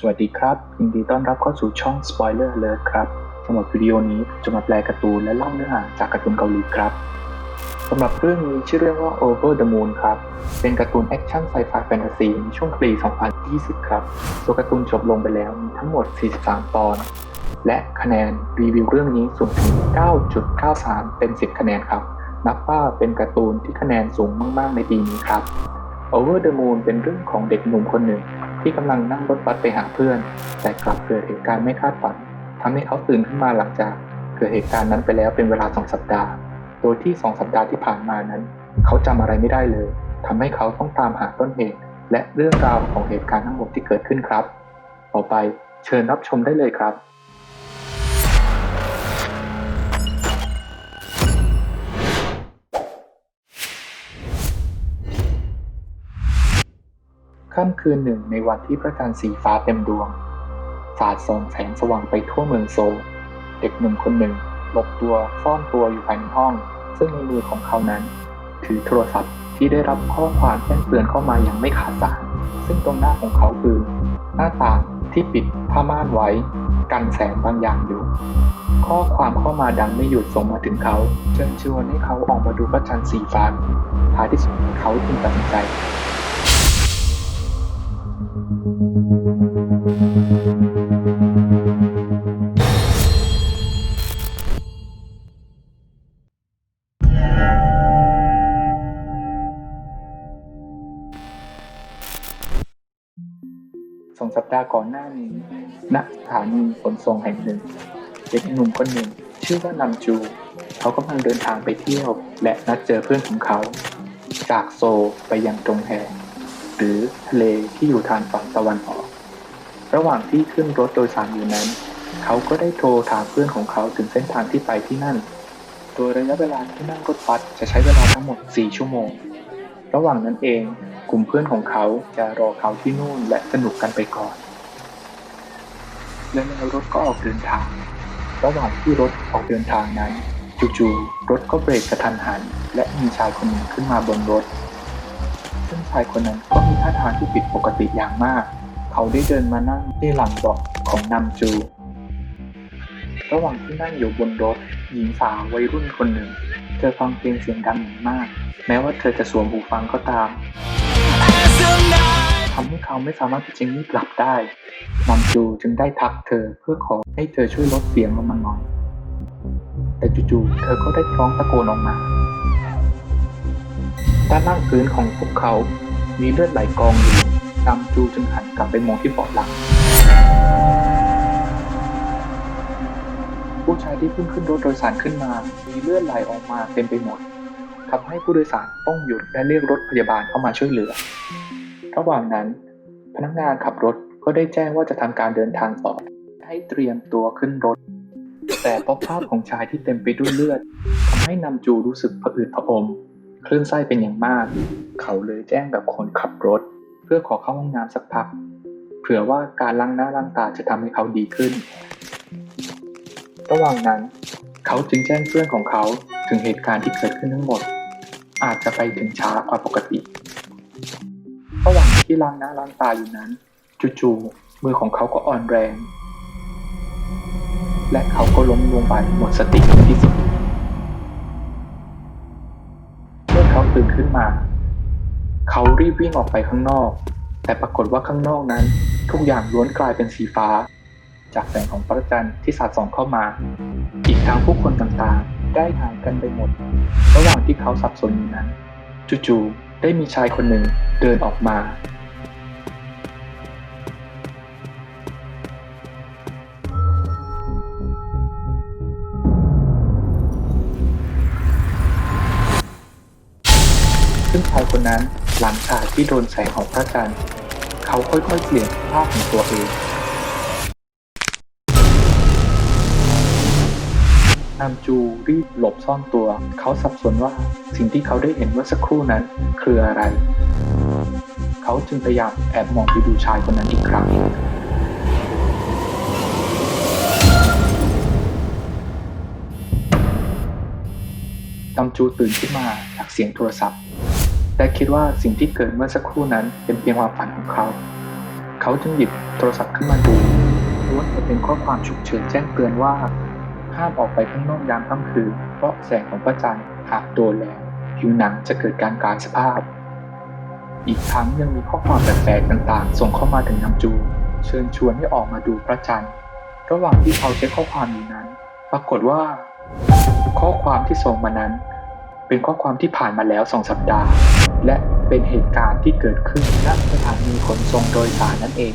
สวัสดีครับ ยินดีต้อนรับเข้าสู่ช่อง Spoiler Alert ครับสำหรับวิดีโอนี้จะมาแปลการ์ตูนและเล่าเนื้อหาจากการ์ตูนเกาหลีครับสำหรับเรื่องนี้ชื่อเรื่องว่า Over the Moon ครับ เป็นการ์ตูนแอคชั่นไซไฟแฟนตาซีในช่วงปี 2020 ครับ ตัวการ์ตูนจบลงไปแล้วมีทั้งหมด 43 ตอน และคะแนนรีวิวเรื่องนี้สูงถึง 9.93 เต็ม 10 คะแนนครับ นับว่าเป็นการ์ตูนที่คะแนนสูงมาก ๆ ในปีนี้ครับ Over the Moon เป็นเรื่องของเด็กหนุ่มคนหนึ่ง ที่กำลังนั่งรถบัสไปหาเพื่อน แต่กลับเกิดเหตุการณ์ไม่คาดฝันทำให้เขาตื่นขึ้นมาหลังจากเกิดเหตุการณ์นั้นไปแล้วเป็นเวลาสองสัปดาห์ โดยที่สองสัปดาห์ที่ผ่านมานั้น เขาจำอะไรไม่ได้เลยทำให้เขาต้องตามหาต้นเหตุ และเรื่องราวของเหตุการณ์ทั้งหมดที่เกิดขึ้นครับ ต่อไปเชิญรับชมได้เลยครับ ค่ำคืนหนึ่งในวันที่พระจันทร์สีฟ้าเต็มดวง สาดส่องแสงสว่างไปทั่วเมืองโซลเด็กหนุ่มคนหนึ่งหลบตัวซ่อนตัวอยู่ภายในห้อง ซึ่งในมือของเขานั้น ถือโทรศัพท์ที่ได้รับข้อความแจ้งเตือนเข้ามาอย่างไม่ขาดสายซึ่งตรงหน้าของเขาคือ หน้าต่างที่ปิดผ้าม่านไว้ กันแสงบางอย่างอยู่ ข้อความเข้ามาดังไม่หยุดส่งมาถึงเขาเชิญชวนให้เขาออกมาดูพระจันทร์สีฟ้าท้ายที่สุดเขาจึงตัดสินใจ สองสัปดาห์ก่อนหน้านี้ณสถานีขนส่งแห่งหนึ่งเด็กหนุ่มคนหนึ่ง ชื่อว่านำจู เขากำลังเดินทางไปเที่ยว และนัดเจอเพื่อนของเขา จากโซไปยังตรงแฮ หรือทะเลที่อยู่ทางฝั่งตะวันออก ระหว่างที่ขึ้นรถโดยสารอยู่นั้น เขาก็ได้โทรถามเพื่อนของเขาถึงเส้นทางที่ไปที่นั่น โดยระยะเวลาที่นั่งรถบัสจะใช้เวลาทั้งหมด 4 ชั่วโมง ระหว่างนั้นเองกลุ่มเพื่อนของเขาจะรอเขาที่นู่นและสนุกกันไปก่อน และแล้วรถก็ออกเดินทาง ระหว่างที่รถออกเดินทางนั้นจู่ๆรถก็เบรกกระทันหัน และมีชายคนหนึ่งขึ้นมาบนรถ ชายคนนั้นก็มีท่าทางที่ผิดปกติอย่างมาก เขาได้เดินมานั่งที่หลังเบาะของนำจู ระหว่างที่นั่งอยู่บนรถ หญิงสาววัยรุ่นคนหนึ่ง เธอฟังเพลงเสียงดังอย่างมาก แม้ว่าเธอจะสวมหูฟังก็ตามทำให้เขาไม่สามารถที่จะงีบหลับได้นำจูจึงได้ทักเธอเพื่อขอให้เธอช่วยลดเสียงลงมาหน่อยแต่จู่ๆเธอก็ได้ร้องตะโกนออกมา ด้านล่างพื้นของพวกเขา มีเลือดไหลกองอยู่นำจูจึงหันกลับไปมองที่เบาะหลัง ผู้ชายที่เพิ่งขึ้นรถโดยสารขึ้นมา มีเลือดไหลออกมาเต็มไปหมดทำให้ผู้โดยสารต้องหยุดและเรียกรถพยาบาลเข้ามาช่วยเหลือ ระหว่างนั้น พนักงานขับรถก็ได้แจ้งว่าจะทำการเดินทางต่อ ให้เตรียมตัวขึ้นรถ แต่เพราะภาพของชายที่เต็มไปด้วยเลือดทำให้นำจูรู้สึกผะอืดผะอม คลื่นไส้เป็นอย่างมาก เขาเลยแจ้งกับคนขับรถ เพื่อขอเข้าห้องน้ำสักพัก เผื่อว่าการล้างหน้าล้างตาจะทำให้เขาดีขึ้น ระหว่างนั้น เขาจึงแจ้งเพื่อนของเขาถึงเหตุการณ์ที่เกิดขึ้นทั้งหมด อาจจะไปถึงช้ากว่าปกติ ระหว่างที่ล้างหน้าล้างตาอยู่นั้นจู่ๆมือของเขาก็อ่อนแรง และเขาก็ล้มลงไปหมดสติที่สุด ขึ้นมา เขารีบวิ่งออกไปข้างนอก แต่ปรากฏว่าข้างนอกนั้น ทุกอย่างล้วนกลายเป็นสีฟ้า จากแสงของพระจันทร์ที่สาดส่องเข้ามา อีกทางผู้คนต่างๆ ได้หายกันไปหมด ระหว่างที่เขาสับสนอยู่นั้นจู่ๆได้มีชายคนหนึ่งเดินออกมา ซึ่งชายคนนั้นหลังจากที่โดนแสงของพระจันทร์เขาค่อยๆเปลี่ยนภาพของตัวเองนามจูรีบหลบซ่อนตัว เขาสับสนว่าสิ่งที่เขาได้เห็นเมื่อสักครู่นั้นคืออะไร เขาจึงพยายามแอบมองไปดูชายคนนั้นอีกครั้งนำจูตื่นขึ้นมาจากเสียงโทรศัพท์ และคิดว่าสิ่งที่เกิดเมื่อสักครู่นั้นเป็นเพียงความฝันของเขา เขาจึงหยิบโทรศัพท์ขึ้นมาดูล้วนแต่เป็นข้อความฉุกเฉินแจ้งเตือนว่า ห้ามออกไปข้างนอกยามค่ำคืนเพราะแสงของพระจันทร์หากโดนแล้วผิวหนังจะเกิดการกลายสภาพ อีกทั้งยังมีข้อความแปลกๆต่างๆ ส่งเข้ามาถึงนำจู เชิญชวนให้ออกมาดูพระจันทร์ ระหว่างที่เขาเช็คข้อความอยู่นั้น ปรากฏว่า ข้อความที่ส่งมานั้น เป็นข้อความที่ผ่านมาแล้วสองสัปดาห์ และเป็นเหตุการณ์ที่เกิดขึ้นณสถานีขนส่งโดยสารนั่นเอง